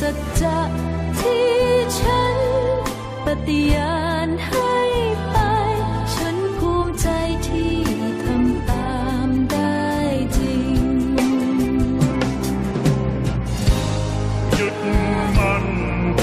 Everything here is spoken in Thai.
สัจจะที่ฉันปฏิญาณให้ไป ฉันภูมิใจที่ทำตามได้จริง หยุดมัน